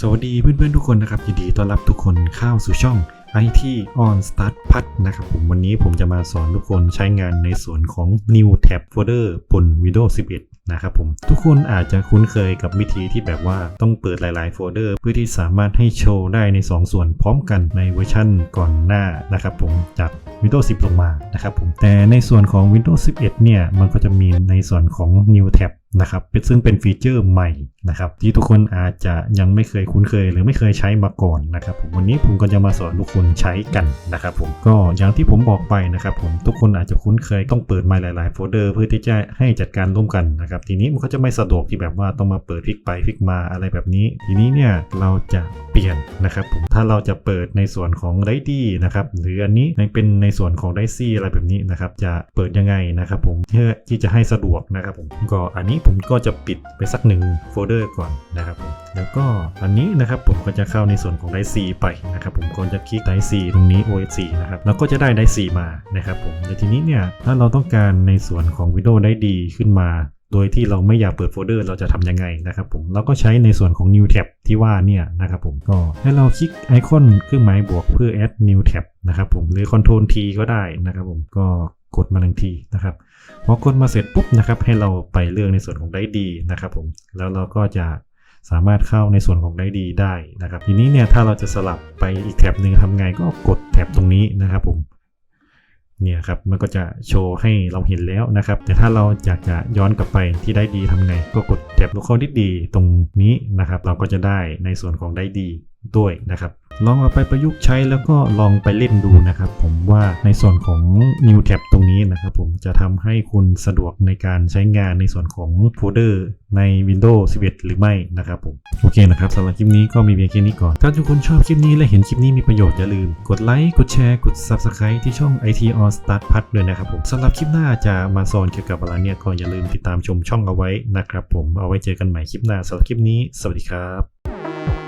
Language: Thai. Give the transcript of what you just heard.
สวัสดีเพื่อนๆทุกคนนะครับยินดีต้อนรับทุกคนเข้าสู่ช่อง IT on Start พัดนะครับผมวันนี้ผมจะมาสอนทุกคนใช้งานในส่วนของ New Tab Folder บน Windows 11 นะครับผม ทุกคนอาจจะคุ้นเคยกับวิธีที่แบบว่าต้องเปิดหลายๆโฟลเดอร์ เพื่อที่สามารถให้โชว์ได้ใน 2 ส่วนพร้อมกันในเวอร์ชั่นก่อนหน้านะครับผมจาก Windows 10 ลงมานะครับผมแต่ในส่วนของ Windows 11 เนี่ยมันก็จะมีในส่วนของ New Tab นะครับซึ่งเป็นฟีเจอร์ใหม่นะครับที่ทุกคนอาจจะยังไม่เคยคุ้นเคย หรือไม่เคยใช้มาก่อนนะครับผมวันนี้ผมก็จะมาสอนทุกคนใช้กันนะครับผมก็อย่างที่ผมบอกไปนะครับผมทุกคนอาจจะคุ้นเคยต้องเปิดมาหลาย ๆ โฟลเดอร์เพื่อที่จะให้จัดการร่วมกันนะครับทีนี้มันก็จะไม่สะดวกที่แบบว่าต้องมาเปิดพลิกไปพลิกมาอะไรแบบนี้ ทีนี้เนี่ยเราจะเปลี่ยนนะครับผมถ้าเราจะเปิดในส่วนของไดดี้นะครับหรืออันนี้ในเป็นในส่วนของไดซี่อะไรแบบนี้นะครับจะเปิดยังไงนะครับผมเพื่อที่จะให้สะดวกนะครับผมก็อันนี้ผมก็จะปิดไปสักหนึ่งโฟลเดอร์ก่อนนะครับผมแล้วก็อันนี้นะครับผมก็จะเข้าในส่วนของไดซีไปนะครับผมก็จะคลิกไดซีตรงนี้ OS 4 นะครับแล้วก็จะได้ไดซีมานะครับผมในทีนี้เนี่ยถ้าเราต้องการในส่วนของ Windows ได้ดีขึ้นมาโดยที่เราไม่อยากเปิดโฟลเดอร์เราจะทำยังไงนะครับผมเราก็ใช้ในส่วนของ New Tab ที่ว่าเนี่ยนะครับผมก็ให้เราคลิกไอคอนเครื่องหมายบวกเพื่อ add New Tab นะครับผมหรือ Control T ก็ได้นะครับผมก็กดมาหนึ่งทีนะครับพอกดมาเสร็จปุ๊บนะครับให้เราไปเลือกในส่วนของได้ดีนะครับผมแล้วเราก็จะสามารถเข้าในส่วนของได้ดีได้นะครับ ทีนี้เนี่ยถ้าเราจะสลับไปอีกแท็บหนึ่งทำไงก็กดแท็บตรงนี้นะครับผมเนี่ยครับมันก็จะโชว์ให้เราเห็นแล้วนะครับ แต่ถ้าเราอยากจะย้อนกลับไปที่ได้ดีทำไง ก็กดแท็บ local ที่ดีตรงนี้นะครับ เราก็จะได้ในส่วนของได้ดีด้วยนะครับ ลองเอาไปประยุกต์ใช้แล้วก็ลองไปเล่นดูนะครับ ผมว่าในส่วนของ New Tab ตรงนี้นะครับ ผมจะทำให้คุณสะดวกในการใช้งานในส่วนของโฟลเดอร์ใน Windows 11 หรือไม่นะครับผม โอเคนะครับสำหรับคลิปนี้ก็มีเพียงแค่นี้ก่อน ถ้าทุกคนชอบคลิปนี้และเห็นคลิปนี้มีประโยชน์อย่าลืม กดไลค์กดแชร์กด Subscribe ที่ช่อง IT on Start พัดด้วยนะครับผมสำหรับคลิปหน้าจะมาสอนเกี่ยวกับอะไรเนี่ยก็อย่าลืมติดตามชมช่องเอาไว้นะครับผมเอาไว้เจอกันใหม่คลิปหน้าสำหรับคลิปนี้ สวัสดีครับ